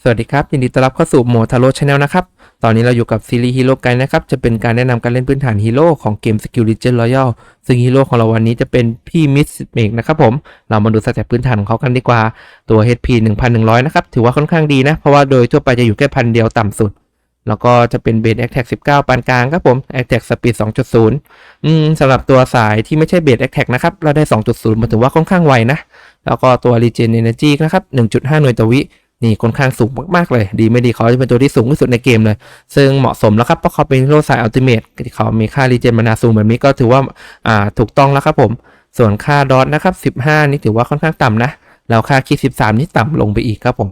สวัสดีครับ ยินดีต้อนรับเข้าสู่โมทาโร่ชาแนลนะครับ ตอนนี้เราอยู่กับซีรีส์ฮีโร่ไกด์นะครับ จะเป็นการแนะนำการเล่นพื้นฐานฮีโร่ของเกม Skill Legend Royal ซึ่งฮีโร่ของเราวันนี้จะเป็นพี่มิสเมกนะครับผม เรามาดูสเต็ปพื้นฐานของเขากันดีกว่า ตัว HP 1100 นะครับ ถือว่าค่อนข้างดีนะ เพราะว่าโดยทั่วไปจะอยู่แค่พันเดียวต่ำสุด แล้วก็จะเป็นเบสแอคแท็ก19 ปานกลางครับผมแอคแท็กสปีด2.0 อืมสำหรับตัวสายที่ไม่ใช่เบสแอคแท็กนะครับ เราได้ 2.0 มันถือว่าค่อนข้างไวนะ แล้วก็ตัว Regen Energy นะครับ1.5 หน่วยต่อวิ นี่ค่อนข้างสูงมากๆเลย ดีไม่ดีเขาจะเป็นตัวที่สูงที่สุดในเกมเลย ซึ่งเหมาะสมแล้วครับเพราะเขาเป็นโร่สายอัลติเมทเขามีค่ารีเจนมานาสูงแบบนี้ก็ถือว่าอ่าถูกต้องแล้วครับผม ส่วนค่าดอทนะครับ15 นี่ถือว่าค่อนข้างต่ำนะแล้วค่าคิด13 นี่ต่ำลงไปอีกครับผม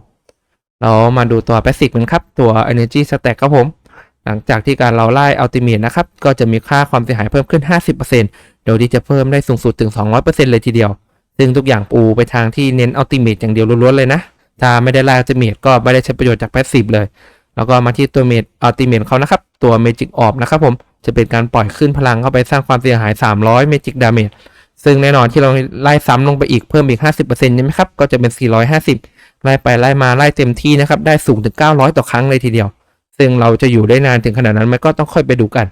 เรามาดูตัว p a s s i v e กันครับ ตัว Energy Stack ครับผม หลังจากที่การเราไล่อัลติเมทนะครับก็จะมีค่าความเสียหายเพิ่มขึ้น 50%โดยที่จะเพิ่มได้สูงสุดถึง 200%เลยทีเดียว ซึ่งทุกอย่างปูไปทางที่เน้นอัลติเมทอย่างเดียวล้วนๆเลยนะ ถ้าไม่ได้ไล่อัลติเมทก็ไม่ได้ใช้ประโยชน์จากแพสซีฟเลย แล้วก็มาที่ตัวเมดอัลติเมทเขานะครับ ตัวเมจิกออบนะครับผมจะเป็นการปล่อยขึ้นพลังเข้าไปสร้างความเสียหาย 300เมจิกดาเมจซึ่งแน่นอนที่เราไล่ซ้ำลงไปอีกเพิ่มอีก 50%ใช่ไหมครับ ก็จะเป็น 450 ไล่ไปไล่มาไล่เต็มที่นะครับ ได้สูงถึง 900 ต่อครั้งเลยทีเดียว ซึ่งเราจะอยู่ได้นานถึงขนาดนั้นไหมก็ต้องค่อยไปดูกัน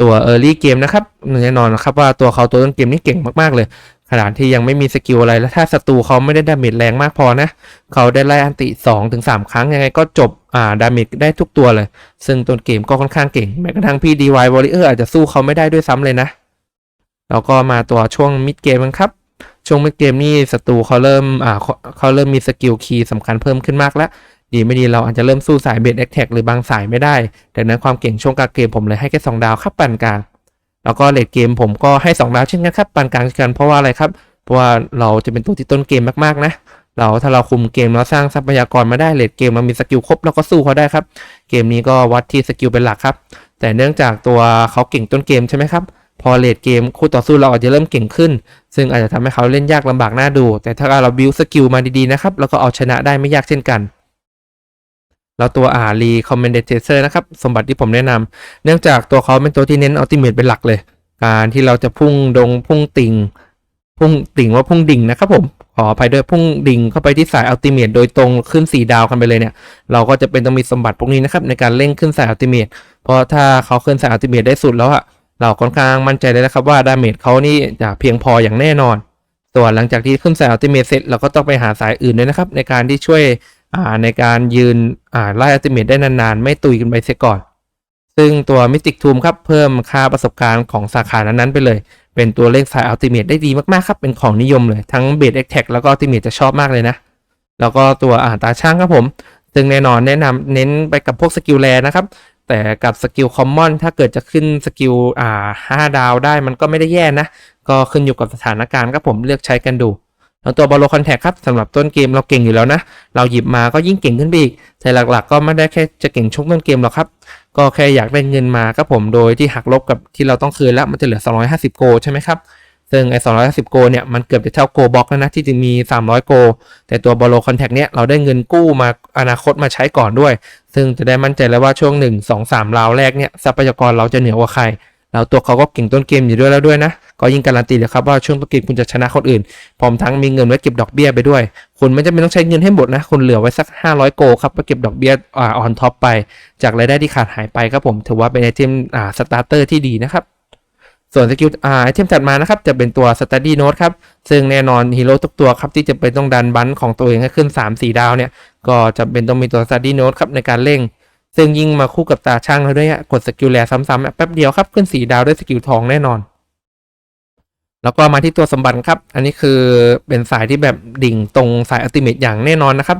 ตัว Early Game นะครับแน่นอนนะครับว่าตัวเขาตัวต้นเกมนี่เก่งมาก ๆ เลย ขนาดที่ยังไม่มีสกิลอะไรแล้วถ้าศัตรูเขาไม่ได้ดาเมจแรงมากพอนะ เขาได้ไล่อันติ2ถึง3ครั้งยังไงก็จบอ่าดาเมจได้ทุกตัวเลย ซึ่งต้นเกมก็ค่อนข้างเก่ง แม้กระทั่งพี่ DY Warrior อาจจะสู้เขาไม่ได้ด้วยซ้ำเลยนะ แล้วก็มาตัวช่วงมิดเกมครับ ช่วงมิดเกมนี่ศัตรูเขาเริ่มอ่าเขาเขาเริ่มมีสกิลคีย์สำคัญเพิ่มขึ้นมากแล้วดีไม่ดีเราอาจจะเริ่มสู้สายเบสแอคแท็กหรือบางสายไม่ได้ดังนั้นความเก่งช่วงกลางเกมผมเลยให้แค่2ดาวครับปานกลาง แล้วก็เลดเกมผมก็ให้2ดาวเช่นกันครับปานกลางเช่นกันเพราะว่าอะไรครับ เพราะว่าเราจะเป็นตัวที่ต้นเกมมากๆนะ เราถ้าเราคุมเกมแล้วสร้างทรัพยากรมาได้เลดเกมเรามีสกิลครบเราก็สู้เขาได้ครับ เกมนี้ก็วัดที่สกิลเป็นหลักครับ แต่เนื่องจากตัวเขาเก่งต้นเกมใช่ไหมครับพอเลดเกมคู่ต่อสู้เราอาจจะเริ่มเก่งขึ้น ซึ่งอาจจะทำให้เขาเล่นยากลำบากน่าดู แต่ถ้าเราบิวสกิลมาดีๆนะครับ แล้วก็เอาชนะได้ไม่ยากเช่นกัน แล้วตัวอารีคอมเมนเดเตอร์นะครับ สมบัติที่ผมแนะนำเนื่องจากตัวเขาเป็นตัวที่เน้นอัลติเมทเป็นหลักเลย การที่เราจะพุ่งดงพุ่งติงพุ่งติ่งว่าพุ่งดิ่งนะครับผมขออภัยด้วยพุ่งดิ่งเข้าไปที่สายอัลติเมทโดยตรงขึ้น 4 ดาวกันไปเลยเนี่ย เราก็จะเป็นต้องมีสมบัติพวกนี้นะครับ ในการเร่งขึ้นสายอัลติเมทเพราะถ้าเขาขึ้นสายอัลติเมทได้สุดแล้วอะเราค่อนข้างมั่นใจเลยนะครับว่าดาเมจเขานี่จะเพียงพออย่างแน่นอน ส่วนหลังจากที่ขึ้นสายอัลติเมทเสร็จเราก็ต้องไปหาสายอื่นด้วยนะครับ ในการที่ช่วย ในการยืนไล่อัลติเมทได้นานๆ ไม่ตุยกันไปเสียก่อน ซึ่งตัวมิติกทูมครับเพิ่มค่าประสบการณ์ของสาขานั้นๆไปเลย เป็นตัวเลขสายอัลติเมทได้ดีมากๆครับเป็นของนิยมเลยทั้งเบสแอคแท็กแล้วก็อัลติเมทจะชอบมากเลยนะ แล้วก็ตัวอ่าตาช่างครับผม ซึ่งแน่นอนแนะนำเน้นไปกับพวกสกิลแรนะครับแต่กับสกิลคอมมอนถ้าเกิดจะขึ้นสกิลอ่าห้าดาวได้มันก็ไม่ได้แย่นะ ก็ขึ้นอยู่กับสถานการณ์ครับผมเลือกใช้กันดู แล้วตัวบอลโลคอนแทคครับสำหรับต้นเกมเราเก่งอยู่แล้วนะ เราหยิบมาก็ยิ่งเก่งขึ้นไปอีก แต่หลักๆ ก็ไม่ได้แค่จะเก่งช่วงต้นเกมหรอกครับ ก็แค่อยากได้เงินมาครับผมโดยที่หักลบกับที่เราต้องคืนแล้วมันจะเหลือ 250 โกใช่ไหมครับซึ่งไอ้250 โกเนี่ยมันเกือบจะเท่าโกบ็อกแล้วนะที่จะมี 300 โก แต่ตัวบอลโลคอนแทคเนี่ยเราได้เงินกู้มาอนาคตมาใช้ก่อนด้วย ซึ่งจะได้มั่นใจแล้วว่าช่วง 1 2 3ราวแรกเนี่ยทรัพยากรเราจะเหนือกว่าใคร แล้วตัวเขาก็เก่งต้นเกมอยู่ด้วยแล้วด้วยนะ ก็ยิ่งการันตีเลยครับว่าช่วงต้นเกมคุณจะชนะคนอื่น พร้อมทั้งมีเงินไว้เก็บดอกเบี้ยไปด้วย คุณไม่จำเป็นต้องใช้เงินให้หมดนะ คุณเหลือไว้สัก 500 โกครับไว้เก็บดอกเบี้ยอ่าออนท็อปไป จากรายได้ที่ขาดหายไปครับผมถือว่าเป็นไอเทมอ่าสตาร์เตอร์ที่ดีนะครับส่วนสกิลอ่าไอเทมถัดมานะครับ จะเป็นตัว Study Note ครับ ซึ่งแน่นอนฮีโร่ทุกตัวครับ ที่จะเป็นต้องดันบันของตัวเองให้ขึ้น 3-4 ดาวเนี่ย ก็จะเป็นต้องมีตัว Study Note ครับในการเร่ง ซึ่งยิ่งมาคู่กับตาช่างแล้วด้วยอะกดสกิลแลซ้ำๆอะแป๊บเดียวครับขึ้น4ดาวด้วยสกิลทองแน่นอน แล้วก็มาที่ตัวสมบัติครับ อันนี้คือเป็นสายที่แบบดิ่งตรงสายอัลติเมทอย่างแน่นอนนะครับ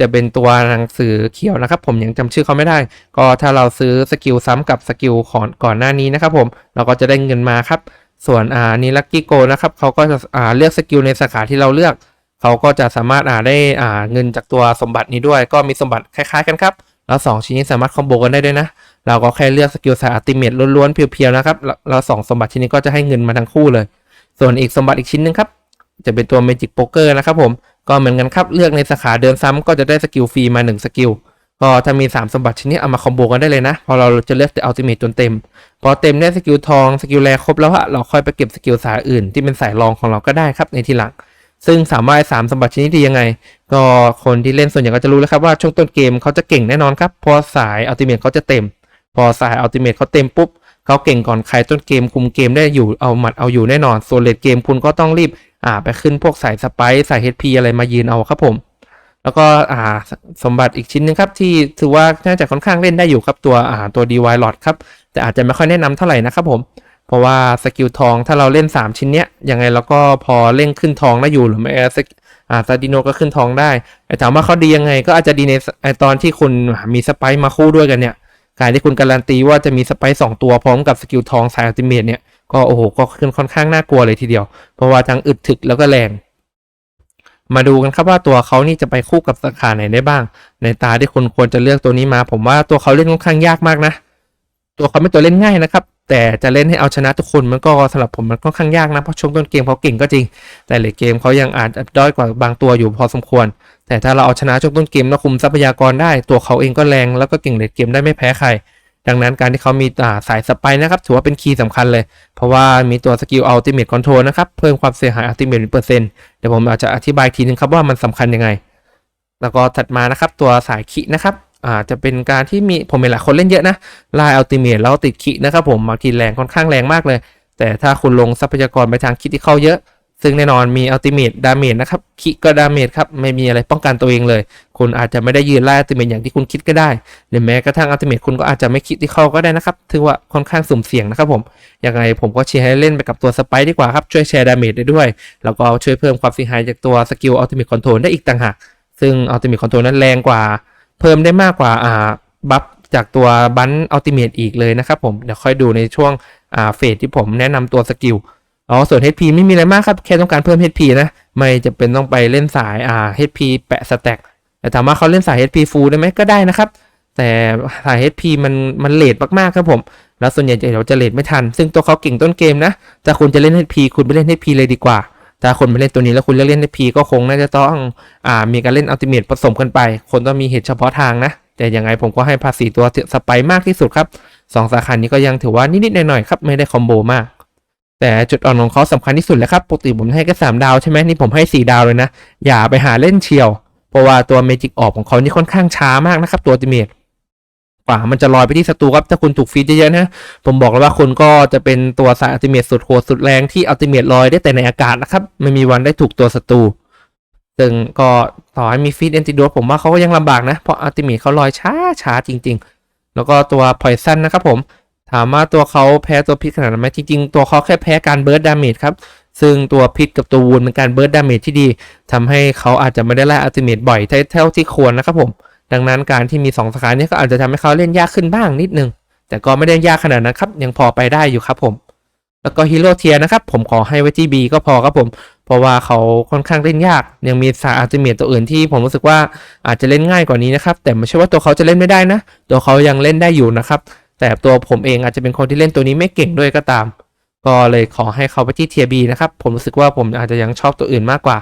จะเป็นตัวหนังสือเขียวนะครับ ผมยังจำชื่อเขาไม่ได้ ก็ถ้าเราซื้อสกิลซ้ำกับสกิลก่อนก่อนหน้านี้นะครับ ผมเราก็จะได้เงินมาครับ ส่วนอ่านี่ลักกี้โกนะครับเขาก็จะอ่าเลือกสกิลในสาขาที่เราเลือกเขาก็จะสามารถอ่าได้อ่าเงินจากตัวสมบัตินี้ด้วย ก็มีสมบัติคล้าย ๆ กันครับ แล้วสองชิ้นนี้สามารถคอมโบกันได้ด้วยนะ เราก็แค่เลือกสกิลสายอัติเมทล้วนๆเพียวๆนะครับแล้วแล้วสองสมบัติชิ้นนี้ก็จะให้เงินมาทั้งคู่เลย ส่วนอีกสมบัติอีกชิ้นหนึงครับ จะเป็นตัว Magic Poker นะครับผม ก็เหมือนกันครับ เลือกในสาขาเดินซ้ำก็จะได้สกิลฟรีมา 1 สกิล ก็ถ้ามี 3 สมบัติชิ้นนี้เอามาคอมโบกันได้เลยนะ พอเราจะเลือกแต่อัลติเมทจนเต็ม พอเต็มได้สกิลทอง สกิลแรครบแล้วอะเราค่อยไปเก็บสกิลสายอื่น ที่เป็นสายรองของเราก็ได้ครับในทีหลัง ซึ่งสามารถสามสมบัติชนิดดียังไง ก็คนที่เล่นส่วนใหญ่ก็จะรู้แล้วครับว่าช่วงต้นเกมเขาจะเก่งแน่นอนครับ พอสายอัลติเมทเขาจะเต็ม พอสายอัลติเมทเขาเต็มปุ๊บเขาเก่งก่อนใครต้นเกมคุมเกมได้อยู่เอาหมัดเอาอยู่แน่นอนส่วนเลดเกมคุณก็ต้องรีบอ่าไปขึ้นพวกสายสไปสาย HP อะไรมายืนเอาครับผม แล้วก็อ่าสมบัติอีกชิ้นหนึงครับที่ถือว่าน่าจะค่อนข้างเล่นได้อยู่ครับตัวอ่าตัว DY Lot ครับแต่อาจจะไม่ค่อยแนะนำเท่าไหร่นะครับผม เพราะว่าสกิลทองถ้าเราเล่น 3 ชิ้นเนี้ยยังไงเราก็พอเล่นขึ้นทองได้อยู่หรือไม่ออสกอ่าซาดิโนก็ขึ้นทองได้แต่ถามว่าเขาดียังไง ก็อาจจะดีในไอตอนที่คุณมีสไปมาคู่ด้วยกันเนี่ยการที่คุณการันตีว่าจะมีสไปสองตัวพร้อมกับสกิลทองสายอัลติเมทเนี่ยก็โอ้โหก็ขึ้นค่อนข้างน่ากลัวเลยทีเดียว เพราะว่าทั้งอึดถึกแล้วก็แรง มาดูกันครับว่าตัวเขานี่จะไปคู่กับสาขาไหนได้บ้าง ในตาที่คุณควรจะเลือกตัวนี้มา ผมว่าตัวเขาเล่นค่อนข้างยากมากนะ ตัวเขาไม่ตัวเล่นง่ายนะครับ แต่จะเล่นให้เอาชนะทุกคนมันก็สำหรับผมมันค่อนข้างยากนะเพราะช่วงต้นเกมเขาเก่งก็จริง แต่เลทเกมเขายังอาจด้อยกว่าบางตัวอยู่พอสมควร แต่ถ้าเราเอาชนะช่วงต้นเกมแล้วคุมทรัพยากรได้ ตัวเขาเองก็แรงแล้วก็เก่งเลทเกมได้ไม่แพ้ใคร ดังนั้นการที่เขามีอ่าสายสไปร์นะครับถือว่าเป็นคีย์สำคัญเลย เพราะว่ามีตัวสกิลอัลติเมทคอนโทรลนะครับเพิ่มความเสียหายอัลติเมทเปอร์เซ็นต์เดี๋ยวผมอาจจะอธิบายทีนึงครับว่ามันสำคัญยังไง แล้วก็ถัดมานะครับตัวสายคินะครับ อาจจะเป็นการที่มีผมเห็นหลายคนเล่นเยอะนะลายอัลติเมทแล้วติดคินะครับผมบางทีแรงค่อนข้างแรงมากเลย แต่ถ้าคุณลงทรัพยากรไปทางคิที่เข้าเยอะ ซึ่งแน่นอนมีอัลติเมทดาเมจนะครับคิก็ดาเมจครับไม่มีอะไรป้องกันตัวเองเลย คุณอาจจะไม่ได้ยืนไล่อัลติเมทอย่างที่คุณคิดก็ได้หรือแม้กระทั่งอัลติเมทคุณก็อาจจะไม่คิดที่เข้าก็ได้นะครับถือว่าค่อนข้างสุ่มเสี่ยงนะครับผมยังไงผมก็เชียร์ให้เล่นไปกับตัวสไปดีกว่าครับช่วยแชร์ดาเมจได้ด้วย แล้วก็ช่วยเพิ่มความเสียหายจากตัวสกิลอัลติเมทคอนโทรลได้อีกต่างหากซึ่งอัลติเมทคอนโทรลนั้นแรงกว่า เพิ่มได้มากกว่าอ่าบัฟจากตัวบันอัลติเมทอีกเลยนะครับผม เดี๋ยวค่อยดูในช่วงอ่าเฟสที่ผมแนะนำตัวสกิลอ๋อส่วน HP ไม่มีอะไรมากครับ แค่ต้องการเพิ่ม HP นะ ไม่จะเป็นต้องไปเล่นสายอ่า HP แปะสแต็กแต่ถามว่าเขาเล่นสาย HP full ได้ไหมก็ได้นะครับ แต่สาย HP มันมันเลทมากๆครับผม แล้วส่วนใหญ่เดี๋ยวจะเลทไม่ทัน ซึ่งตัวเขาเก่งต้นเกมนะถ้าคุณจะเล่น HP คุณไปเล่น HP เลยดีกว่า ถ้าคนไปเล่นตัวนี้แล้วคุณเลือกเล่น HP ก็คงน่าจะต้องอ่ามีการเล่นอัลติเมทผสมกันไป คนต้องมีเหตุเฉพาะทางนะ แต่ยังไงผมก็ให้ภาษีตัวสไปร์มากที่สุดครับสองสาขานี้ก็ยังถือว่านิดๆหน่อยๆครับไม่ได้คอมโบมาก แต่จุดอ่อนของเขาสำคัญที่สุดเลยครับปกติผมให้แค่สามดาวใช่ไหมนี่ผมให้สี่ดาวเลยนะอย่าไปหาเล่นเชียว เพราะว่าตัวเมจิกออกของเขานี่ค่อนข้างช้ามากนะครับตัวอัลติเมท กว่ามันจะลอยไปที่ศัตรูครับ ถ้าคุณถูกฟีดเยอะๆนะ ผมบอกเลยว่าคุณก็จะเป็นตัวสายอัลติเมทสุดโหดสุดแรงที่อัลติเมทลอยได้แต่ในอากาศนะครับ ไม่มีวันได้ถูกตัวศัตรูซึ่งก็ต่อให้มีฟีดแอนติโดผมว่าเขาก็ยังลำบากนะ เพราะอัลติเมทเขาลอยช้าช้าจริง ๆ แล้วก็ตัวพอยซันนะครับผม ถามว่าตัวเขาแพ้ตัวพิษขนาดไหมจริง ๆ ตัวเขาแค่แพ้การเบิร์ดดาเมจครับซึ่งตัวพิษกับตัววูนเป็นการเบิร์ดดาเมจที่ดีทำให้เขาอาจจะไม่ได้ไล่อัลติเมทบ่อยเท่าที่ควรนะครับผม ดังนั้นการที่มี 2 สาขาเนี้ก็อาจจะทำให้เขาเล่นยากขึ้นบ้างนิดนึง แต่ก็ไม่ได้ยากขนาดนั้นครับ ยังพอไปได้อยู่ครับผม แล้วก็ฮีโร่เทียนะครับ ผมขอให้ไว้ที่ B ก็พอครับผม เพราะว่าเขาค่อนข้างเล่นยาก ยังมีสายอัลติเมทตัวอื่นที่ผมรู้สึกว่าอาจจะเล่นง่ายกว่านี้นะครับ แต่ไม่ใช่ว่าตัวเขาจะเล่นไม่ได้นะ ตัวเขายังเล่นได้อยู่นะครับ แต่ตัวผมเองอาจจะเป็นคนที่เล่นตัวนี้ไม่เก่งด้วยก็ตาม ก็เลยขอให้เขาไปที่เทียบีนะครับ ผมรู้สึกว่าผมอาจจะยังชอบตัวอื่นมากกว่า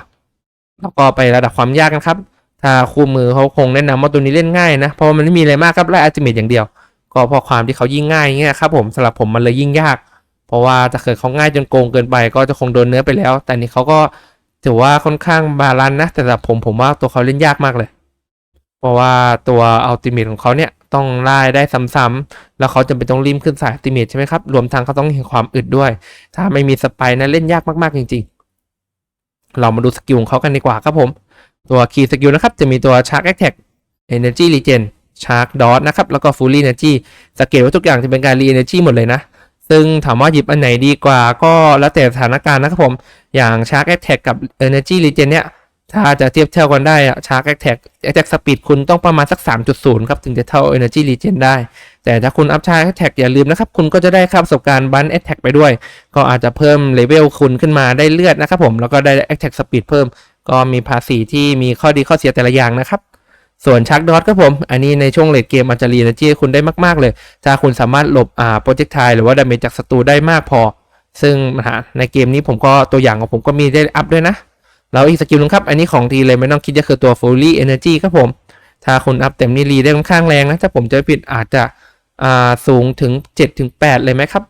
แล้วก็ไประดับความยากกันครับ ถ้าคู่มือเขาคงแนะนำว่าตัวนี้เล่นง่ายนะ เพราะมันไม่มีอะไรมากครับไล่อัลติเมทอย่างเดียว ก็พราะความที่เขายิ่งง่ายเงี้ยครับผมสำหรับผมมันเลยยิ่งยาก เพราะว่าถ้าเกิดเขาง่ายจนโกงเกินไป ก็จะคงโดนเนื้อไปแล้ว แต่นี่เขาก็ถือว่าค่อนข้างบาลานซ์นะ แต่สำหรับผมผมว่าตัวเขาเล่นยากมากเลย เพราะว่าตัวอัลติเมทของเขาเนี่ยต้องไล่ได้ซ้ำๆแล้วเขาจะเป็นต้องริมขึ้นสายอัลติเมทใช่ไหมครับ รวมทั้งเขาต้องเห็นความอึดด้วย ถ้าไม่มีสไปร์นะเล่นยากมากๆจริง ๆ เรามาดูสกิลของเขากันดีกว่าครับผม ตัวคีย์สกิลนะครับ จะมีตัว Shark Attack Energy Regen Shark Dot นะครับ แล้วก็ Fully Energy สังเกตว่าทุกอย่างจะเป็นการ Re Energy หมดเลยนะ ซึ่งถามว่าหยิบอันไหนดีกว่าก็แล้วแต่สถานการณ์นะครับผม อย่าง Shark Attack กับ Energy Regen เนี่ย ถ้าจะเทียบเท่ากันได้อะ Shark Attack Attack Speed คุณต้องประมาณสัก 3.0 ครับ ถึงจะเท่า Energy Regen ได้ แต่ถ้าคุณอัพ Shark Attack อย่าลืมนะครับ คุณก็จะได้ค่าประสบการณ์ Bun Attack ไปด้วย ก็อาจจะเพิ่มเลเวลคุณขึ้นมาได้เลือดนะครับผม แล้วก็ได้ Attack Speed เพิ่ม ก็มีภาษีที่มีข้อดีข้อเสียแต่ละอย่างนะครับ ส่วนชักดอทครับผม อันนี้ในช่วงเลดเกมอาจจะรีเนจีคุณได้มากๆเลย ถ้าคุณสามารถหลบอ่าโปรเจกต์ไทหรือว่าดาเมจจากศัตรูได้มากพอ ซึ่งนะในเกมนี้ผมก็ตัวอย่างของผมก็มีได้อัพด้วยนะ แล้วอีกสกิลนึงครับ อันนี้ของทีเลยไม่ต้องคิดก็คือตัว Fully Energy ครับผม ถ้าคุณอัพเต็มนี่รีได้ค่อนข้างแรงนะ ถ้าผมจะผิดอาจจะอ่าสูงถึง7ถึง8เลยไหมครับ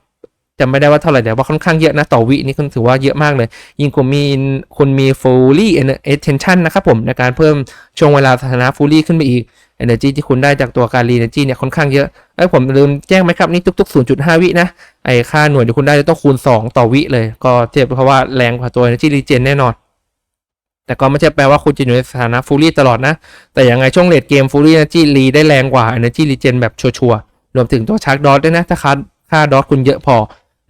จำไม่ได้ว่าเท่าไหร่แต่ว่าค่อนข้างเยอะนะต่อวินี่คุณถือว่าเยอะมากเลย ยิ่งคุณมีคุณมี fully attention นะครับผมในการเพิ่มช่วงเวลาสถานะ fully ขึ้นไปอีก energy ที่คุณได้จากตัวการ re energy เนี่ยค่อนข้างเยอะไอ้ผมลืมแจ้งไหมครับนี่ทุก ๆ 0.5 วินะไอ้ค่าหน่วยที่คุณได้จะต้องคูณ 2 ต่อวิเลย ก็เทียบเพราะว่าแรงกว่าตัว energy regen แน่นอน แต่ก็ไม่ใช่แปลว่าคุณจะอยู่ในสถานะ fully ตลอดนะ แต่อยังไงช่วงเลดเกม fully energy re ได้แรงกว่า energy regen แบบชัวร์ๆรวมถึงตัวชาร์จดอทด้วยนะถ้าค่าค่าดอทคุณเยอะพอ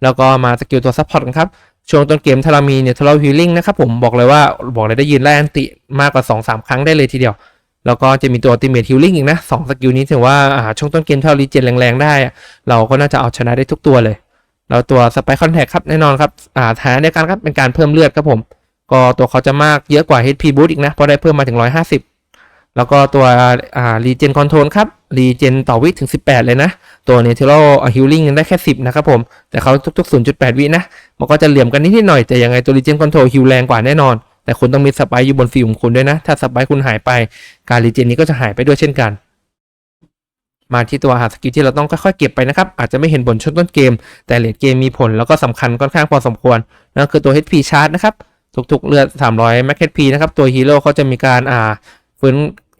แล้วก็มาสกิลตัวซัพพอร์ตกันครับ ช่วงต้นเกมถ้าเรามีเนี่ยทเราฮิลลิ่งนะครับผมบอกเลยว่าบอกเลยได้ยืนไล่อันติมากกว่า 2-3 ครั้งได้เลยทีเดียว แล้วก็จะมีตัว Ultimate Healing อีกนะสองสกิลนี้ถือว่าช่วงต้นเกมถ้าเรารีเจนแรงๆได้ เราก็น่าจะเอาชนะได้ทุกตัวเลย แล้วตัว Spike Contact ครับแน่นอนครับอ่าฐานเดียวกันครับเป็นการเพิ่มเลือดครับผม ก็ตัวเขาจะมากเยอะกว่า HP Boost อีกนะเพราะได้เพิ่มมาถึง 150 แล้วก็ตัวอ่า Regen Control ครับ Regen ต่อวิถึง 18 เลยนะ ตัว Natural Healing ยังได้แค่ 10 นะครับผม แต่เขาทุก ๆ 0.8 วินะ มันก็จะเหลี่ยมกันนิดหน่อย แต่ยังไงตัว Regen Control ฮิวแรงกว่าแน่นอน แต่คุณต้องมีสไปค์อยู่บนฟิลของคุณด้วยนะ ถ้าสไปค์คุณหายไปการรีเจนนี้ก็จะหายไปด้วยเช่นกัน มาที่ตัวหาสกิลที่เราต้องค่อยๆเก็บไปนะครับ อาจจะไม่เห็นผลช่วงต้นเกม แต่เลดเกมมีผลแล้วก็สำคัญค่อนข้างพอสมควรนั่นคือตัว HP Charge นะครับทุกๆเลือด 300 Max HP นะครับตัวฮีโร่เขาจะมีการอ่าฟื้น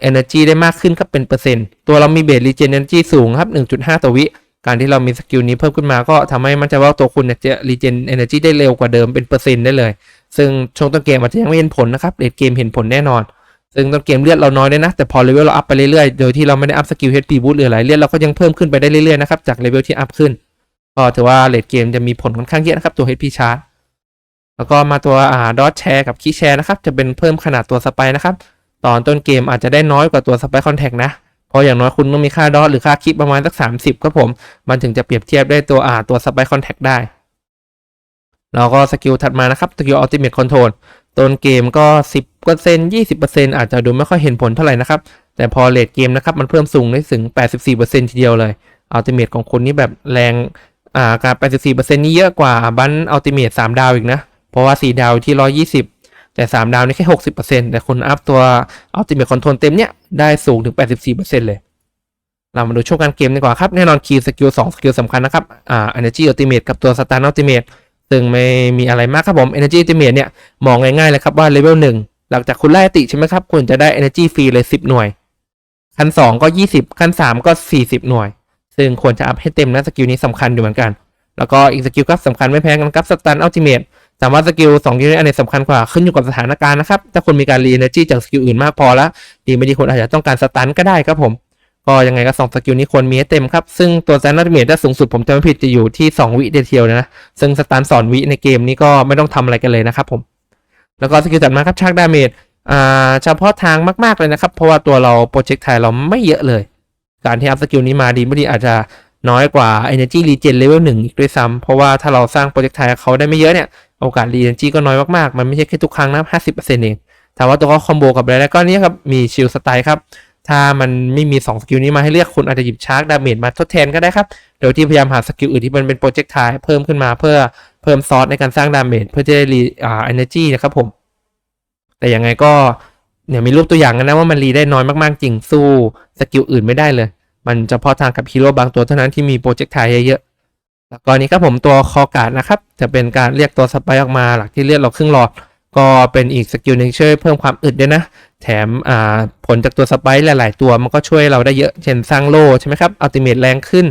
Energy ได้มากขึ้นครับเป็นเปอร์เซ็นต์ตัวเรามีเบส Regen Energy สูงครับ 1.5 ต่อวิ การที่เรามีสกิลนี้เพิ่มขึ้นมาก็ทำให้มันใจะว่าตัวคุณเนี่ยจะ Regen Energy ได้เร็วกว่าเดิมเป็นเปอร์เซ็นต์ได้เลย ซึ่งช่วงต้นเกมอาจจะยังไม่เห็นผลนะครับเลดเกมเห็นผลแน่นอน ซึ่งต้นเกมเลือดเราน้อยด้วยนะ แต่พอเลเวลเราอัพไปเรื่อยๆ โดยที่เราไม่ได้อัพสกิล HP boost หรืออะไรเลือดเราก็ยังเพิ่มขึ้นไปได้เรื่อยๆนะครับจากเลเวลที่อัพขึ้นก็ถือว่าเลดเกมจะมีผลค่อนข้างเยอะนะครับตัว HP chart แล้วก็มาตัวอ่าดอทแชร์กับคีแชร์นะครับจะเป็นเพิ่มขนาดตัวสไปนะครับ ตอนต้นเกมอาจจะได้น้อยกว่าตัวสไปคอนแทคนะเพราะอย่างน้อยคุณต้องมีค่าดอทหรือค่าคิดประมาณสัก 30ครับผม มันถึงจะเปรียบเทียบได้ตัวอ่าตัวสไปคอนแทคได้ แล้วก็สกิลถัดมานะครับสกิลอัลติเมทคอนโทรลต้นเกมก็ 10% 20%อาจจะดูไม่ค่อยเห็นผลเท่าไหร่นะครับ แต่พอเลดเกมนะครับมันเพิ่มสูงได้ถึง 84%ทีเดียวเลยอัลติเมทของคุณนี่แบบแรงอ่าการ 84%นี่เยอะกว่าบันอัลติเมท3ดาวอีกนะ เพราะว่า 4 ดาวที่ 120 แต่ 3 ดาวนี่แค่ 60%แต่คุณอัพตัวอัลติเมทคอนโทรลเต็มเนี่ย ได้สูงถึง 84%เลย เรามาดูช่วงการเกมดีกว่าครับ แน่นอนคีย์สกิล2สกิลสำคัญนะครับ อ่า Energy Ultimate กับตัว Stun Ultimate ซึ่งไม่มีอะไรมากครับผม Energy Ultimate เนี่ย มองง่ายๆเลยครับว่าเลเวล1หลังจากคุณไล่ติใช่ไหมครับ คุณจะได้ Energy ฟรีเลย 10 หน่วย ขั้น 2 ก็ 20 ขั้น 3 ก็ 40 หน่วย ซึ่งควรจะอัพให้เต็มนะสกิลนี้สำคัญอยู่เหมือนกัน แล้วก็อีกสกิลครับสำคัญไม่แพ้กันครับ Stun Ultimate ว่าสกิล2กิลนี้อันไหนสำคัญกว่าขึ้นอยู่กับสถานการณ์นะครับ ถ้าคุณมีการรี Energy จากสกิลอื่นมากพอแล้วดีไม่ดีคุณอาจจะต้องการสตันก็ได้ครับผม ก็ยังไงก็สองสกิลนี้ควรมีให้เต็มครับ ซึ่งตัวแซนด์เมทได้สูงสุดผมจำไม่ผิดจะอยู่ที่ 2 วิเดียวนะ ซึ่งสตันสอนวิในเกมนี้ก็ไม่ต้องทำอะไรกันเลยนะครับผม แล้วก็สกิลถัดมาครับชักดาเมจอ่าเฉพาะทางมากๆเลยนะครับ เพราะว่าตัวเราโปรเจกต์ไทยเราไม่เยอะเลย การที่อัพสกิลนี้มาดีไม่ดีอาจจะน้อยกว่า Energy Regen Level 1 อีกด้วยซ้ำเพราะว่าถ้าเราสร้างโปรเจกต์ไทยเขาได้ไม่เยอะเนี่ย โอกาส Energy ก็น้อยมากๆ มันไม่ใช่แค่ทุกครั้งนะ50%เองถามว่าตัวเขาคอมโบกับอะไรแล้วก็นี่ครับ มีชิลสไตล์ครับ ถ้ามันไม่มี 2 สกิลนี้มาให้เลือกคุณอาจจะหยิบชาร์กดาเมจมาทดแทนก็ได้ครับ โดยที่พยายามหาสกิลอื่นที่มันเป็นโปรเจกต์ไทยเพิ่มขึ้นมาเพื่อเพิ่มซอสในการสร้างดาเมจเพื่อจะได้รีอ่า energy นะครับผม แต่ยังไงก็เนี่ยมีรูปตัวอย่างกันนะว่ามันรีได้น้อยมากๆ จริงสู้สกิลอื่นไม่ได้เลย มันเฉพาะทางกับฮีโร่บางตัวเท่านั้นที่มีโปรเจกต์ไทยเยอะๆ แล้วก็นี้ครับผมตัวคอการ์ดนะครับ จะเป็นการเรียกตัวสไปออกมาหลักที่เรียกเราครึ่งหลอด ก็เป็นอีกสกิลหนึ่งช่วยเพิ่มความอึดด้วยนะ แถมอ่าผลจากตัวสไปร์หลาย ๆ ตัวมันก็ช่วยเราได้เยอะ เช่นสร้างโล่ใช่ไหมครับอัลติเมทแรงขึ้น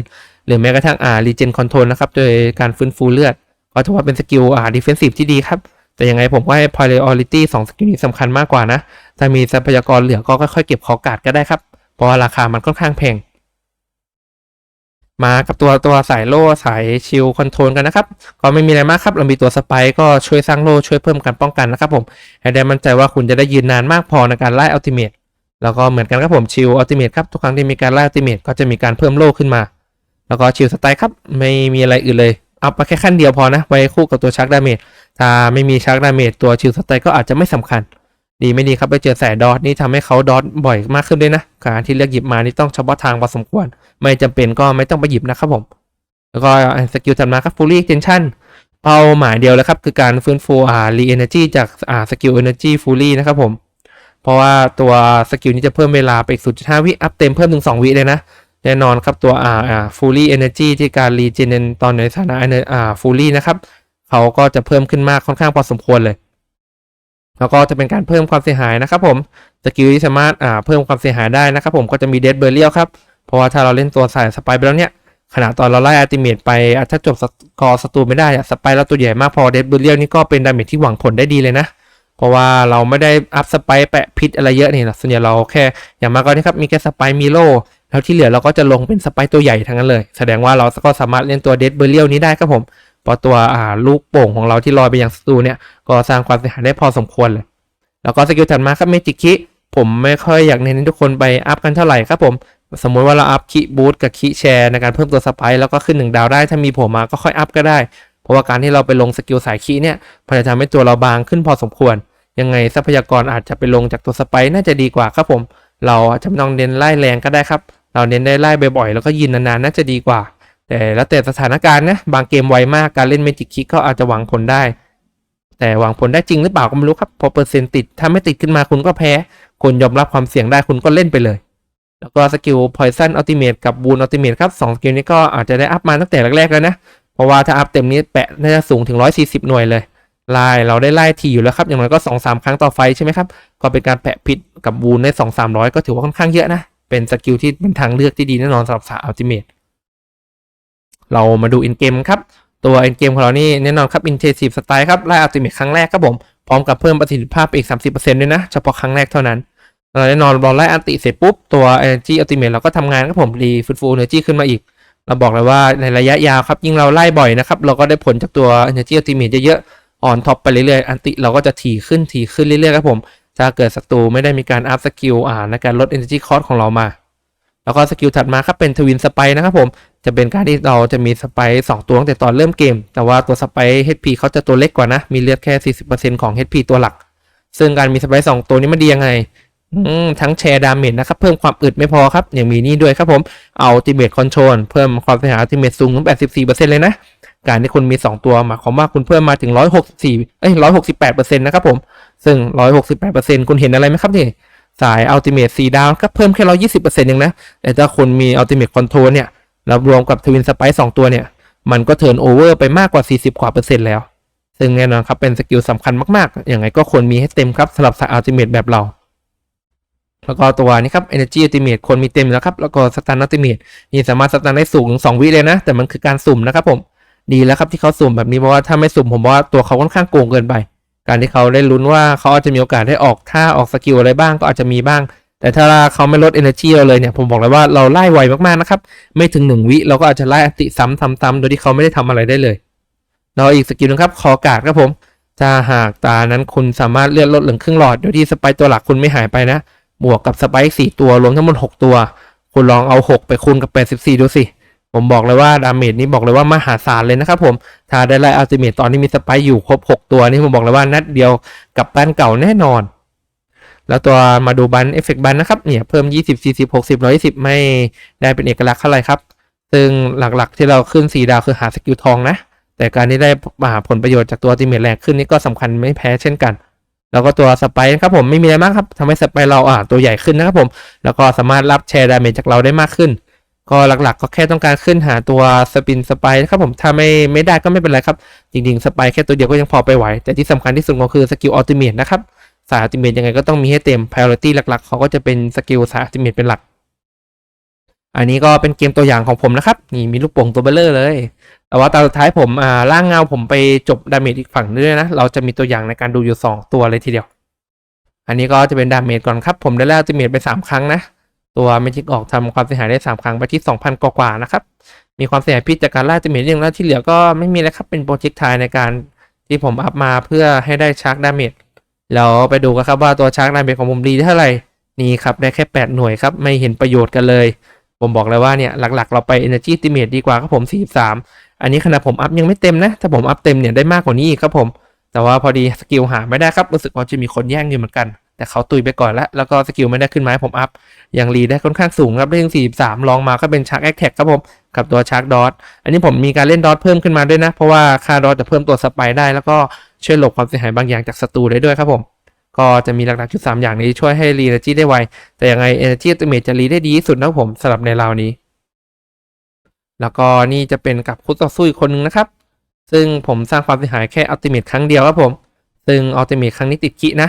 หรือแม้กระทั่งอ่ารีเจนคอนโทรลนะครับ โดยการฟื้นฟูเลือดก็ถือว่าเป็นสกิลอ่าดิเฟนซีฟที่ดีครับ แต่ยังไงผมก็ให้ priority 2สกิลนี้สำคัญมากกว่านะ ถ้ามีทรัพยากรเหลือก็ค่อยๆเก็บคอการ์ดก็ได้ครับ เพราะราคามันค่อนข้างแพง มากับตัวตัวสายโล่สายชิลคอนโทรลกันนะครับ ก็ไม่มีอะไรมากครับเรามีตัวสไปก็ช่วยสร้างโล่ช่วยเพิ่มการป้องกันนะครับผมให้ได้มั่นใจว่าคุณจะได้ยืนนานมากพอในการไล่อัลติเมทแล้วก็เหมือนกันครับผมชิลอัลติเมทครับทุกครั้งที่มีการไล่อัลติเมทก็จะมีการเพิ่มโล่ขึ้นมา แล้วก็ชิลสไตล์ครับไม่มีอะไรอื่นเลยเอัพมาแค่ขั้นเดียวพอนะไว้คู่กับตัวชักดาเมจถ้าไม่มีชักดาเมจตัวชิลสไตล์ก็อาจจะไม่สำคัญ ดีไม่ดีครับไปเจอสายดอทนี่ทำให้เขาดอทบ่อยมากขึ้นด้วยนะการที่เลือกหยิบมานี่ต้องเฉพาะทางพอสมควร ไม่จำเป็นก็ไม่ต้องไปหยิบนะครับผม แล้วก็สกิลถัดมาครับ fully extension เป้าหมายเดียวเลยครับ คือการฟื้นฟูอ่า re energy จากอ่าสกิล energy fully นะครับผม เพราะว่าตัวสกิลนี้จะเพิ่มเวลาไปอีก0.5วิอัพเต็มเพิ่มถึง 2 วิเลยนะแน่นอนครับตัวอ่าอ่า fully energy ที่การ regen ตอนในสถานะอ่า fully นะครับเขาก็จะเพิ่มขึ้นมากค่อนข้างพอสมควรเลย แล้วก็จะเป็นการเพิ่มความเสียหายนะครับผมสกิลที่สามารถอ่าเพิ่มความเสียหายได้นะครับผมก็จะมี dead burial ครับเพราะว่าถ้าเราเล่นตัวสายสไปไปแล้วเนี่ยขณะตอนเราไล่อัติเมตไปอะถ้าจบสกอร์ศัตรูไม่ได้อะสไปแล้วตัวใหญ่มากพอ dead burial นี่ก็เป็นดาเมจที่หวังผลได้ดีเลยนะเพราะว่าเราไม่ได้อัพสไปแปะพิษอะไรเยอะนี่นะส่วนใหญ่เราแค่อย่างมากก็นี่ครับมีแค่สไปมีโลแล้วที่เหลือเราก็จะลงเป็นสไปตัวใหญ่ทั้งนั้นเลย แสดงว่าเราก็สามารถเล่นตัวเดดเบอร์เรียลนี้ได้ครับผม เพราะตัวลูกโป่งของเราที่ลอยไปยังศัตรูเนี่ยก็สร้างความเสียหายได้พอสมควรเลย แล้วก็สกิลถัดมาครับเมจิคิผมไม่ค่อยอยากเน้นทุกคนไปอัพกันเท่าไหร่ครับผมสมมุติว่าเราอัพคิบูทกับคิแชร์ในการเพิ่มตัวสไปแล้วก็ขึ้นหนึ่งดาวได้ถ้ามีผมมาก็ค่อยอัพก็ได้ เพราะว่าการที่เราไปลงสกิลสายคีเนี่ยมันจะทำให้ตัวเราบางขึ้นพอสมควร ยังไงทรัพยากรอาจจะไปลงจากตัวสไปน่าจะดีกว่าครับผม เราอาจจะไม่ต้องเน้นไล่แรงก็ได้ครับ เราเน้นได้ไล่บ่อยๆแล้วก็ยินนานๆน่าจะดีกว่า แต่แล้วแต่สถานการณ์นะบางเกมไวมากการเล่นเมจิกคิกก็อาจจะหวังผลได้ แต่หวังผลได้จริงหรือเปล่าก็ไม่รู้ครับพอเปอร์เซ็นต์ติดถ้าไม่ติดขึ้นมาคุณก็แพ้คุณยอมรับความเสี่ยงได้คุณก็เล่นไปเลย แล้วก็สกิล Poison Ultimate กับ Wound Ultimate ครับสองสกิลนี้ก็อาจจะได้อัพมาตั้งแต่แรกๆแล้วนะเพราะว่าถ้าอัพเต็มนี้แปะน่าจะสูงถึง 140 หน่วยเลยไล่เราได้ไล่ทีอยู่แล้วครับอย่างน้อยก็2-3ครั้งต่อไฟใช่ไหมครับก็เป็นการแปะพิษกับวูนได้2-300ก็ถือว่าค่อนข้างเยอะนะเป็นสกิลที่เป็นทางเลือกที่ดีแน่นอนสำหรับสาย Ultimate เเรามาดูอินเกมครับ ตัวอินเกมของเรานี่แน่นอนครับ Intensive Style ครับไล่ Ultimate ครั้งแรกครับผม พร้อมกับเพิ่มประสิทธิภาพไปอีก 30%ด้วยนะ เฉพาะครั้งแรกเท่านั้นเราแน่นอนเราไล่อันติเสร็จปุ๊บ ตัว Energy Ultimate เราก็ทำงานครับผมรีฟูฟู Energy ขึ้นมาอีก เราบอกเลยว่าในระยะยาวครับ ยิ่งเราไล่บ่อยนะครับ เราก็ได้ผลจากตัว Energy Ultimate เยอะๆอ่อนท็อปไปเรื่อยๆอันติเราก็จะถี่ขึ้นถี่ขึ้นเรื่อยๆครับผมถ้าเกิดศัตรูไม่ได้มีการอัพสกิลอ่าในการลด Energy Cost ของเรามา แล้วก็สกิลถัดมาครับเป็นทวินสไปนะครับผม จะเป็นการที่เราจะมีสไปสองตัวตั้งแต่ตอนเริ่มเกม แต่ว่าตัวสไป HP เขาจะตัวเล็กกว่านะ มีเลือดแค่ 40%ของ HP ตัวหลัก ซึ่งการมีสไปสองตัวนี้มันดียังไงทั้งแชร์ดาเมจนะครับ เพิ่มความอึดไม่พอครับ ยังมีนี่ด้วยครับผม เอาติเม e คอนโทรลเพิ่มความเสียหายติเม e สูงถึง 84%เลยนะ การที่คุณมี 2 ตัวหมายความว่าคุณเพิ่มมาถึง 164 เอ้ย 168%นะครับผม ซึ่ง 168%คุณเห็นอะไรไหมครับนี่ สาย Ultimate 4ดาวก็เพิ่มแค่ 120%เองนะ แต่ถ้าคุณมี Ultimate Control เนี่ย แล้วรวมกับ Twin Spike 2ตัวเนี่ย มันก็เทิร์นโอเวอร์ไปมากกว่า 40 กว่าเปอร์เซ็นต์แล้ว ซึ่งแน่นอนครับเป็นสกิลสำคัญมากๆ อย่างไรก็ควรมีให้เต็มครับสำหรับสาย Ultimate แบบเรา แล้วก็ตัวนี้ครับ Energy Ultimate ควรมีเต็มแล้วครับ แล้วก็ Stun Ultimate นี่สามารถสตันได้สูงถึง2วิเลยนะ แต่มันคือการสุ่มนะครับผม ดีแล้วครับที่เขาสุ่มแบบนี้เพราะว่าถ้าไม่สุ่มผมว่าตัวเขาค่อนข้างโกงเกินไป การที่เขาได้ลุ้นว่าเขาอาจจะมีโอกาสได้ออกท่าออกสกิลอะไรบ้างก็อาจจะมีบ้าง แต่ถ้าเขาไม่ลด energy เราเลยเนี่ยผมบอกเลยว่าเราไล่ไวมากๆนะครับ ไม่ถึง 1 วิเราก็อาจจะไล่อติซ้ำซ้ำๆโดยที่เขาไม่ได้ทำอะไรได้เลยเราอีกสกิลนึงครับคอกาดครับผมถ้าหากตานั้นคุณสามารถเลื่อนลดเหลืองครึ่งหลอดโดยที่สไปตัวหลักคุณไม่หายไปนะบวกกับสไปค์สี่ตัวรวมทั้งหมด6 ตัว คุณลองเอา 6 ไปคูณกับ 84 ดูสิผมบอกเลยว่าดาเมจนี้บอกเลยว่ามหาศาลเลยนะครับผมถ้าได้ไล่อัลติเมตตอนที่มีสไปค์อยู่ครบ 6 ตัวนี่ผมบอกเลยว่านัดเดียวกับบ้นเก่าแน่นอน แล้วตัวมาดูบันเอฟเฟกบันนะครับเนี่ยเพิ่ม 20 40 60 120 ไม่ได้เป็นเอกลักษณ์เท่าไรครับ ซึ่งหลักๆที่เราขึ้น 4 ดาวคือหาสกิลทองนะ แต่การที่ได้มาหาผลประโยชน์จากตัวอัลติเมตแรงขึ้นนี่ก็สำคัญไม่แพ้เช่นกัน แล้วก็ตัวสไปค์ครับผมไม่มีอะไรมากครับทำให้สไปค์เราอ่าตัวใหญ่ขึ้นนะครับผม แล้วก็สามารถรับแชร์ดาเมจจากเราได้มากขึ้น ก็หลักๆ ก็แค่ต้องการขึ้นหาตัวสปินสไปนะครับผมถ้าไม่ไม่ได้ก็ไม่เป็นไรครับจริงๆสไปแค่ตัวเดียวก็ยังพอไปไหวแต่ที่สำคัญที่สุดก็คือสกิลอัลติเมทนะครับ สายอัลติเมทยังไงก็ต้องมีให้เต็ม priority หลักๆ เขาก็จะเป็นสกิลสายอัลติเมทเป็นหลัก อันนี้ก็เป็นเกมตัวอย่างของผมนะครับ นี่มีลูกโป่งตัวเบลเลอร์เลย แต่ว่าตอนสุดท้ายผมอ่าล่างเงาผมไปจบดาเมจอีกฝั่งนึงด้วยนะ เราจะมีตัวอย่างในการดูอยู่ 2 ตัวเลยทีเดียว อันนี้ก็จะเป็นดาเมจก่อนครับ ผมได้แล้วอัลติเมทไป 3 ครั้งนะ ตัวเมจิกออกทำความเสียหายได้ 3 ครั้งไปที่ 2,000 กว่าๆนะครับ มีความเสียหายพิษจากการล่าอัลติเมทอย่างแล้วที่เหลือก็ไม่มีแล้วครับ เป็นโปรเจกต์ไทในการที่ผมอัพมาเพื่อให้ได้ชาร์กดาเมจ แล้วไปดูกันครับว่าตัวชาร์กดาเมจของผมดีเท่าไหร่นี่ครับได้แค่ 8 หน่วยครับ ไม่เห็นประโยชน์กันเลย ผมบอกเลยว่าเนี่ยหลักๆ เราไป Energy Ultimate ดีกว่าครับผม 43 อันนี้ขนาดผมอัพยังไม่เต็มนะ ถ้าผมอัพเต็มเนี่ยได้มากกว่านี้อีกครับผม แต่ว่าพอดีสกิลหาไม่ได้ครับรู้สึกว่าจะมีคนแย่งอยู่เหมือนกัน แต่เขาตุยไปก่อนแล้ว แล้วก็สกิลไม่ได้ขึ้นมาให้ผมอัพอย่างรีได้ค่อนข้างสูงครับได้ถึง43ลองมาก็เป็นชาร์กแอคแท็กครับผมกับตัวชาร์กดอทอันนี้ผมมีการเล่นดอทเพิ่มขึ้นมาด้วยนะ เพราะว่าค่าดอทจะเพิ่มตัวสไปได้แล้วก็ ช่วยหลบความเสียหายบางอย่างจากศัตรูได้ด้วยครับผม ก็จะมีหลักๆจุดสามอย่างนี้ช่วยให้รีเนจีได้ไว แต่ยังไง Energy Ultimate จะรีได้ดีที่สุดนะผมสำหรับในราวนี้ แล้วก็นี่จะเป็นกับคู่ต่อสู้อีกคนนึงนะครับ ซึ่งผมสร้างความเสียหายแค่อัลติเมทครั้งเดียวครับผม ซึ่งอัลติเมทครั้งนี้ติดกินะ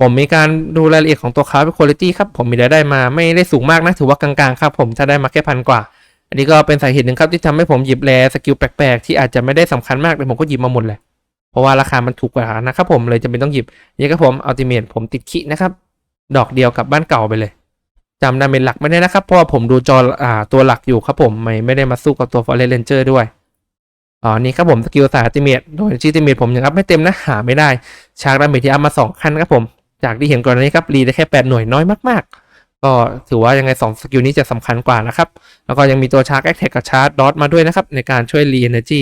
ผมมีการดูรายละเอียดของตัวคาร์เป็นคุณภาพครับ ผมมีรายได้มาไม่ได้สูงมากนะ ถือว่ากลางๆครับ ผมถ้าได้มาแค่พันกว่าอันนี้ก็เป็นสาเหตุหนึ่งครับที่ทำให้ผมหยิบแรสกิลแปลกๆ ที่อาจจะไม่ได้สำคัญมากแต่ผมก็หยิบมาหมดเลย เพราะว่าราคามันถูกกว่านะครับผมเลยจะเป็นต้องหยิบนี่ครับผมอัลติเมทผมติดคินะครับ ดอกเดียวกับบ้านเก่าไปเลยจำดาเมจหลักไม่ได้นะครับ เพราะว่าผมดูจออ่าตัวหลักอยู่ครับผมไม่ไม่ได้มาสู้กับตัวฟอร์เรนเจอร์ด้วยอ๋อนี่ครับผมสกิลสายอัลติเมทโดยอัลติเมทผมยังอัพไม่เต็มนะหาไม่ได้ชาร์กดาเมจที่อัพมาสองขั้นครับผมจากที่เห็นก่อนนี้ครับรีได้แค่ 8 หน่วยน้อยมากๆ ก็ถือว่ายังไง 2 สกิลนี้จะสำคัญกว่านะครับ แล้วก็ยังมีตัวชาร์จแอคแท็กกับชาร์จดอทมาด้วยนะครับ ในการช่วยรีเอเนจี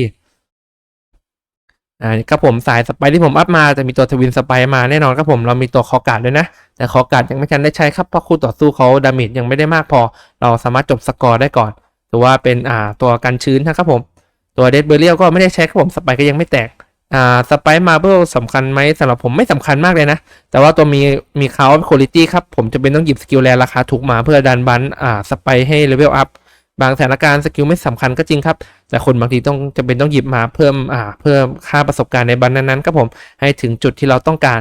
อ่าครับผมสายสไปที่ผมอัพมาจะมีตัวทวินสไปมาแน่นอนครับผมเรามีตัวคอการ์ดด้วยนะ แต่คอการ์ดยังไม่ทันได้ใช้ครับเพราะคู่ต่อสู้เขาดาเมจยังไม่ได้มากพอ เราสามารถจบสกอร์ได้ก่อนถือว่าเป็นอ่าตัวกันชื้นนะครับผม ตัวเดดเบอร์เรียลก็ไม่ได้ใช้ครับผมสไปก็ยังไม่แตกอ่าสไปมาเบิลสำคัญไหมสำหรับผมไม่สำคัญมากเลยนะ แต่ว่าตัวมีมีเขาคุณภาพครับผมจะเป็นต้องหยิบสกิลแรราคาถูกมาเพื่อดันบันอ่าสไปให้เลเวลอัพ บางสถานการณ์สกิลไม่สำคัญก็จริงครับ แต่คนบางทีต้องจะเป็นต้องหยิบมาเพิ่มอ่าเพิ่มค่าประสบการณ์ในบันนั้นๆครับผมให้ถึงจุดที่เราต้องการ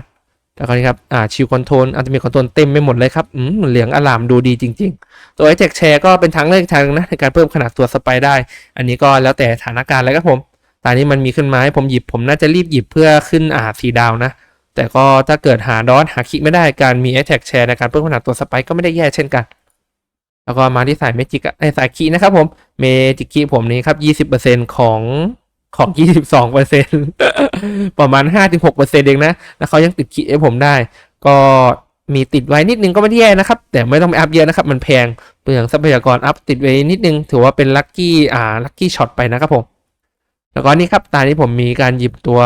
แต่คราวนี้ครับอ่าชิวคอนโทรลอาจจะมีคอนโทรลเต็มไปหมดเลยครับอืมเหลืองอลามดูดีจริง ๆ ตัวไอแจ็กแชร์ก็เป็นทางเลือกทางนึงนะในการเพิ่มขนาดตัวสไปได้ อันนี้ก็แล้วแต่สถานการณ์เลยครับผมตอนนี้มันมีขึ้นมาให้ผมหยิบผมน่าจะรีบหยิบเพื่อขึ้นอ่าสีดาวนะแต่ก็ถ้าเกิดหาดอทหาคิไม่ได้การมี a t t a c k Share ในการเพิ่มขนาดตัวสไปก็ไม่ได้แย่เช่นกัน แล้วก็มาที่สายเมจิกไอสายคีนะครับผมเมจิกคีผมนี้ครับ20%ของของ22%ประมาณ5-6%เองนะ แล้วเขายังติดคีให้ผมได้ ก็มีติดไว้นิดนึงก็ไม่แย่นะครับ แต่ไม่ต้องไปอัพเยอะนะครับ มันแพงเปลืองทรัพยากรอัพติดไว้นิดนึง ถือว่าเป็นลัคกี้อ่าลัคกี้ช็อตไปนะครับผมแล้วก็นี่ครับตอนนี้ผมมีการหยิบตัว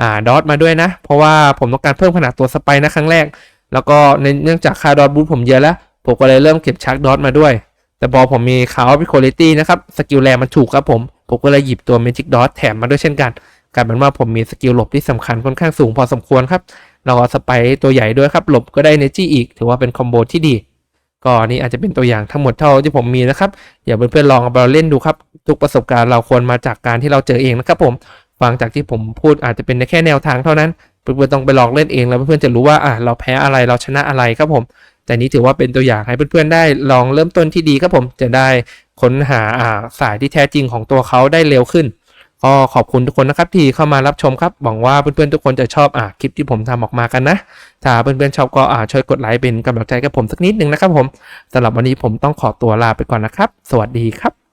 อ่าดอทมาด้วยนะ เพราะว่าผมต้องการเพิ่มขนาดตัวสไปนะครั้งแรก แล้วก็ในเนื่องจากค่าดอทบูทผมเยอะแล้ว ผมก็เลยเริ่มเก็บชักดอทมาด้วย แต่พอผมมีคาวพิคอลิตี้นะครับสกิลแรงมันถูกครับผม ผมก็เลยหยิบตัวเมจิกดอทแถมมาด้วยเช่นกันกลายเป็นว่าผมมีสกิลหลบที่สำคัญค่อนข้างสูงพอสมควรครับเราเอาสไปตัวใหญ่ด้วยครับหลบก็ได้เนจี้อีก ถือว่าเป็นคอมโบที่ดีก็นี่อาจจะเป็นตัวอย่างทั้งหมดเท่าที่ผมมีนะครับอย่าเพื่อนๆลองเอาไปเล่นดูครับ ทุกประสบการณ์เราควรมาจากการที่เราเจอเองนะครับผมฟังจากที่ผมพูดอาจจะเป็นแค่แนวทางเท่านั้นเพื่อนๆต้องไปลองเล่นเองแล้วเพื่อนๆจะรู้ว่าอะเราแพ้อะไรเราชนะอะไรครับผม แต่นี้ถือว่าเป็นตัวอย่างให้เพื่อนๆได้ลองเริ่มต้นที่ดีครับผมจะได้ค้นหาสายที่แท้จริงของตัวเขาได้เร็วขึ้นก็ขอบคุณทุกคนนะครับที่เข้ามารับชมครับหวังว่าเพื่อนๆทุกคนจะชอบอ่าคลิปที่ผมทำออกมากันนะ ถ้าเพื่อนๆชอบก็อ่าช่วยกดไลค์เป็นกำลังใจกับผมสักนิดหนึ่งนะครับผมสำหรับวันนี้ผมต้องขอตัวลาไปก่อนนะครับ สวัสดีครับ